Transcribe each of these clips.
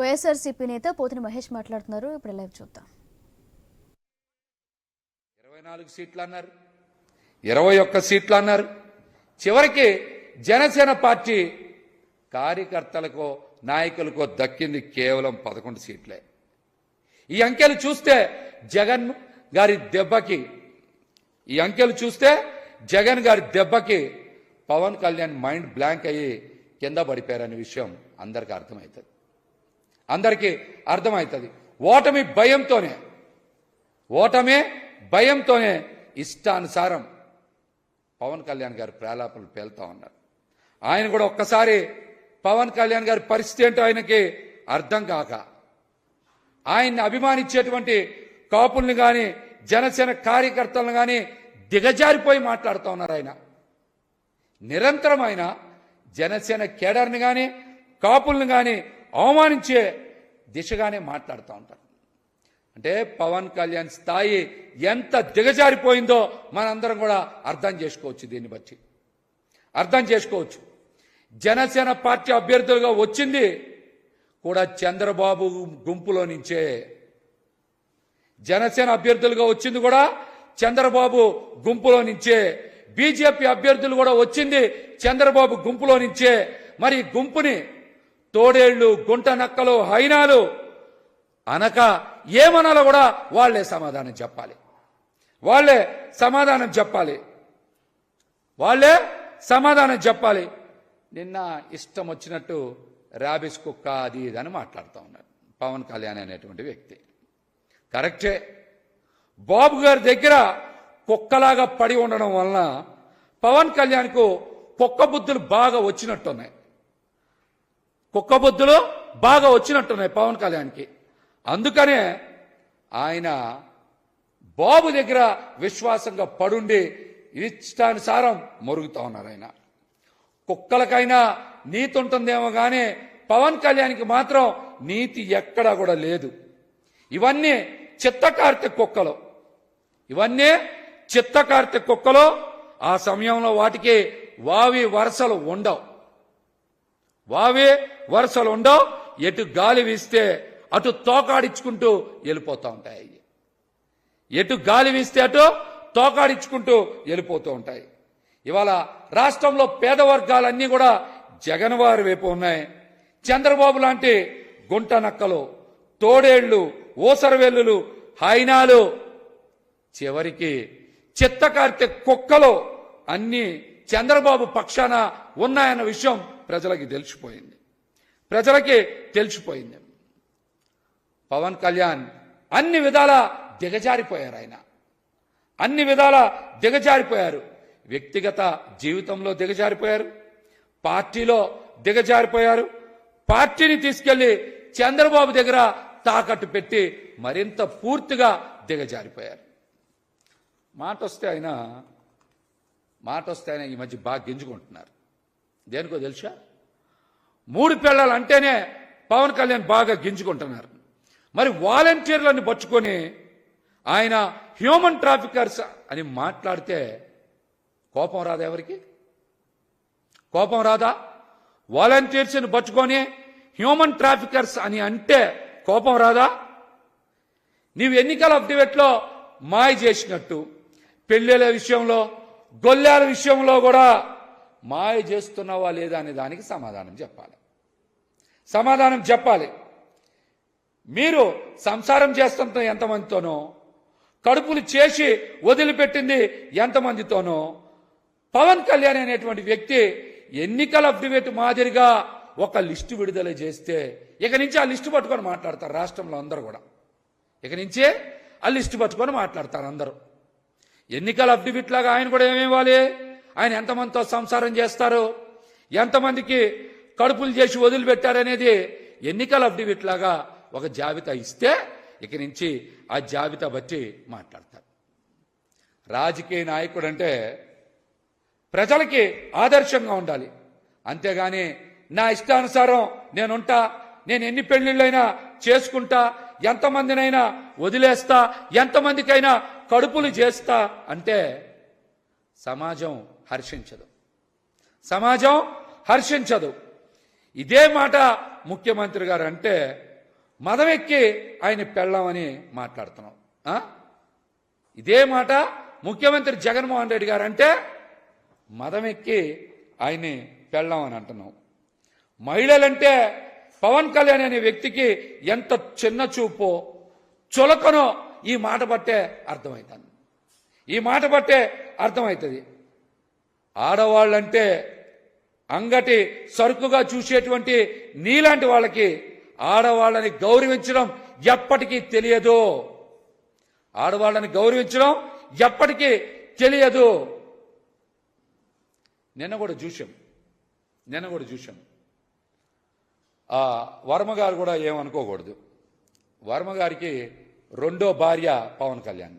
వైఎస్ఆర్సీపీ నేత పోతిన మహేష్ మాట్లాడుతున్నారు. ఇప్పుడు లైవ్ చూద్దాం. ఇరవై నాలుగు సీట్లు అన్నారు. ఇరవై ఒక్క సీట్లు అన్నారు. చివరికి జనసేన పార్టీ కార్యకర్తలకో నాయకులకో దక్కింది కేవలం పదకొండు సీట్లే. ఈ అంకెలు చూస్తే జగన్ గారి దెబ్బకి ఈ అంకెలు చూస్తే జగన్ గారి దెబ్బకి పవన్ కళ్యాణ్ మైండ్ బ్లాంక్ అయ్యి కింద పడిపోయారనే విషయం అందరికీ అర్థమవుతుంది. అందరికీ అర్థమవుతుంది. ఓటమి భయంతోనే ఓటమే భయంతోనే ఇష్టానుసారం పవన్ కళ్యాణ్ గారు ప్రేలాపలు పేలుతా ఉన్నారు. ఆయన కూడా ఒక్కసారి పవన్ కళ్యాణ్ గారి పరిస్థితి ఏంటో ఆయనకి అర్థం కాక ఆయన్ని అభిమానించేటువంటి కాపుల్ని కానీ జనసేన కార్యకర్తలను కానీ దిగజారిపోయి మాట్లాడుతూ ఉన్నారు ఆయన. నిరంతరం ఆయన జనసేన కేడర్ని కానీ కాపుల్ని కానీ అవమానించే దిశగానే మాట్లాడుతూ ఉంటారు. అంటే పవన్ కళ్యాణ్ స్థాయి ఎంత దిగజారిపోయిందో మనందరం కూడా అర్థం చేసుకోవచ్చు దీన్ని బట్టి. అర్థం చేసుకోవచ్చు. జనసేన పార్టీ అభ్యర్థులుగా వచ్చింది కూడా చంద్రబాబు గుంపులో నుంచే. జనసేన అభ్యర్థులుగా వచ్చింది కూడా చంద్రబాబు గుంపులో నుంచే. బీజేపీ అభ్యర్థులు కూడా వచ్చింది చంద్రబాబు గుంపులో నుంచే. మరి గుంపుని తోడేళ్ళు గుంట నక్కలు హైనాలు అనక ఏమనాలో కూడా వాళ్ళే సమాధానం చెప్పాలి. వాళ్ళే సమాధానం చెప్పాలి. వాళ్ళే సమాధానం చెప్పాలి. నిన్న ఇష్టం వచ్చినట్టు ర్యాబిస్ కుక్క అది ఇది అని మాట్లాడుతూ ఉన్నారు. పవన్ కళ్యాణ్ అనేటువంటి వ్యక్తి. కరెక్టే. బాబు గారి దగ్గర కుక్కలాగా పడి ఉండడం వలన పవన్ కళ్యాణ్కు కుక్క బుద్ధులు బాగా వచ్చినట్టున్నాయి. కుక్క బుద్ధులు బాగా వచ్చినట్టున్నాయి పవన్ కళ్యాణ్కి. అందుకనే ఆయన బాబు దగ్గర విశ్వాసంగా పడుండి ఇష్టానుసారం మొరుగుతా ఉన్నారు ఆయన. కుక్కలకైనా నీతి ఉంటుందేమో కానీ పవన్ కళ్యాణ్కి మాత్రం నీతి ఎక్కడా కూడా లేదు. ఇవన్నీ చిత్తకార్తె కుక్కలు. ఇవన్నీ చిత్తకార్తె కుక్కలు ఆ సమయంలో వాటికి వావి వరసలు ఉండవు. వావే వరుసలు ఉండవు. ఎటు గాలి వీస్తే అటు తోకాడించుకుంటూ వెళ్ళిపోతూ ఉంటాయి. ఎటు గాలి వీస్తే అటు తోకాడించుకుంటూ వెళ్ళిపోతూ ఉంటాయి. ఇవాళ రాష్ట్రంలో పేద వర్గాలన్నీ కూడా జగన్ వారి వైపు ఉన్నాయి. చంద్రబాబు లాంటి గుంట నక్కలు తోడేళ్ళు ఓసరవెల్లులు హైనాలు చివరికి చిత్తకార్తె కుక్కలు అన్ని చంద్రబాబు పక్షాన ఉన్నాయన్న విషయం ప్రజలకి తెలిసిపోయింది. ప్రజలకి తెలిసిపోయింది. పవన్ కళ్యాణ్ అన్ని విధాల దిగజారిపోయారు ఆయన. అన్ని విధాల దిగజారిపోయారు. వ్యక్తిగత జీవితంలో దిగజారిపోయారు. పార్టీలో దిగజారిపోయారు. పార్టీని తీసుకెళ్ళి చంద్రబాబు దగ్గర తాకట్టు పెట్టి మరింత పూర్తిగా దిగజారిపోయారు. మాట వస్తే ఆయన మాట వస్తే ఆయన ఈ మధ్య బాగా గింజుకుంటున్నారు. దేనికో తెలుసా? మూడు పిల్లలు అంటేనే పవన్ కళ్యాణ్ బాగా గింజుకుంటున్నారు. మరి వాలంటీర్లను పట్టుకొని ఆయన హ్యూమన్ ట్రాఫికర్స్ అని మాట్లాడితే కోపం రాదా ఎవరికి? కోపం రాదా? వాలంటీర్స్ని పట్టుకొని హ్యూమన్ ట్రాఫికర్స్ అని అంటే కోపం రాదా? నీవు ఎన్నికల అఫిడవిట్లో మాయ చేసినట్టు పెళ్ళిళ్ళ విషయంలో గొల్లాల విషయంలో కూడా మాయ చేస్తున్నావా లేదా అనే దానికి సమాధానం చెప్పాలి. సమాధానం చెప్పాలి. మీరు సంసారం చేస్తుంటే ఎంతమందితోనో కడుపులు చేసి వదిలిపెట్టింది ఎంతమందితోనో పవన్ కళ్యాణ్ అనేటువంటి వ్యక్తి ఎన్నికల అఫిడవిట్ మాదిరిగా ఒక లిస్టు విడుదల చేస్తే ఇక నుంచి ఆ లిస్టు పట్టుకొని మాట్లాడతారు రాష్ట్రంలో అందరూ కూడా. ఇక నుంచే ఆ లిస్టు పట్టుకొని మాట్లాడతారు అందరూ. ఎన్నికల అఫిడవిట్ లాగా ఆయన కూడా ఏమివ్వాలి ఆయన ఎంతమందితో సంసారం చేస్తారు ఎంతమందికి కడుపులు చేసి వదిలిపెట్టారనేది ఎన్నికల అఫిడవిట్ లాగా ఒక జాబితా ఇస్తే ఇక నుంచి ఆ జాబితా బట్టి మాట్లాడతారు. రాజకీయ నాయకుడు అంటే ప్రజలకి ఆదర్శంగా ఉండాలి. అంతేగాని నా ఇష్టానుసారం నేనుంటా నేను ఎన్ని పెళ్ళిళ్ళైనా చేసుకుంటా ఎంతమందినైనా వదిలేస్తా ఎంతమందికైనా కడుపులు చేస్తా అంటే సమాజం హర్షించదు. సమాజం హర్షించదు. ఇదే మాట ముఖ్యమంత్రి గారు అంటే మదమెక్కి ఆయన పెళ్ళామని మాట్లాడుతున్నాం. ఇదే మాట ముఖ్యమంత్రి జగన్మోహన్ రెడ్డి గారు అంటే మదమెక్కి ఆయన్ని పెళ్ళామని అంటున్నాం. మహిళలంటే పవన్ కళ్యాణ్ అనే వ్యక్తికి ఎంత చిన్న చూపో చులకనో ఈ మాట బట్టే అర్థమవుతుంది ఈ మాట బట్టే అర్థమవుతుంది ఆడవాళ్ళంటే అంగటి సరుకుగా చూసేటువంటి నీలాంటి వాళ్ళకి ఆడవాళ్ళని గౌరవించడం ఎప్పటికీ తెలియదు. ఆడవాళ్ళని గౌరవించడం ఎప్పటికీ తెలియదు. నిన్న కూడా చూసాం నిన్న కూడా చూసాం ఆ వర్మ గారు కూడా ఏమనుకోకూడదు. వర్మగారికి రెండో భార్య పవన్ కళ్యాణ్.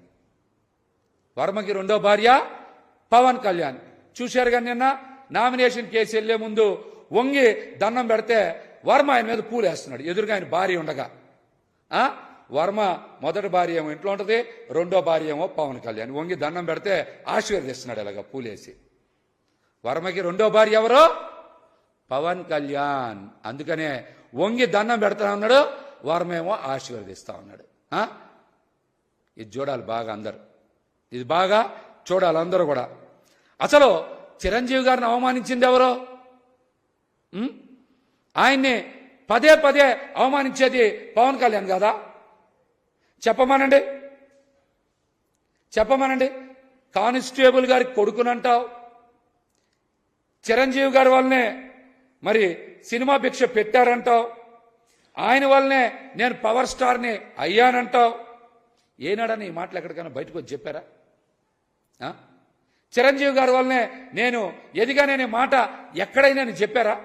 వర్మకి రెండో భార్య పవన్ కళ్యాణ్. చూశారు కానీ నిన్న నామినేషన్ కేసు వెళ్ళే ముందు వంగి దండం పెడితే వర్మ ఆయన మీద పూలేస్తున్నాడు ఎదురుగా ఆయన భార్య ఉండగా. వర్మ మొదటి భార్య ఏమో ఇంట్లో ఉంటుంది రెండో భార్య ఏమో పవన్ కళ్యాణ్. వంగి దండం పెడితే ఆశీర్వదిస్తున్నాడు ఇలాగ పూలేసి వర్మకి రెండో భార్య ఎవరు? పవన్ కళ్యాణ్. అందుకనే వంగి దండం పెడతా ఉన్నాడు వర్మ ఏమో ఆశీర్వదిస్తా ఉన్నాడు. ఇది చూడాలి బాగా అందరు. ఇది బాగా చూడాలి అందరూ కూడా. అసలు చిరంజీవి గారిని అవమానించింది ఎవరో? ఆయన్ని పదే పదే అవమానించేది పవన్ కళ్యాణ్ కదా చెప్పమనండి. చెప్పమనండి. కానిస్టేబుల్ గారికి కొడుకునంటావు. చిరంజీవి గారి వల్లనే మరి సినిమా భిక్ష పెట్టారంటావు. ఆయన వల్లనే నేను పవర్ స్టార్ని అయ్యానంటావు. ఏనాడని ఈ మాటలు ఎక్కడికైనా బయటకు వచ్చి చెప్పారా? చిరంజీవి గారి వల్లనే నేను ఎదిగాననే మాట ఎక్కడైనా చెప్పారా?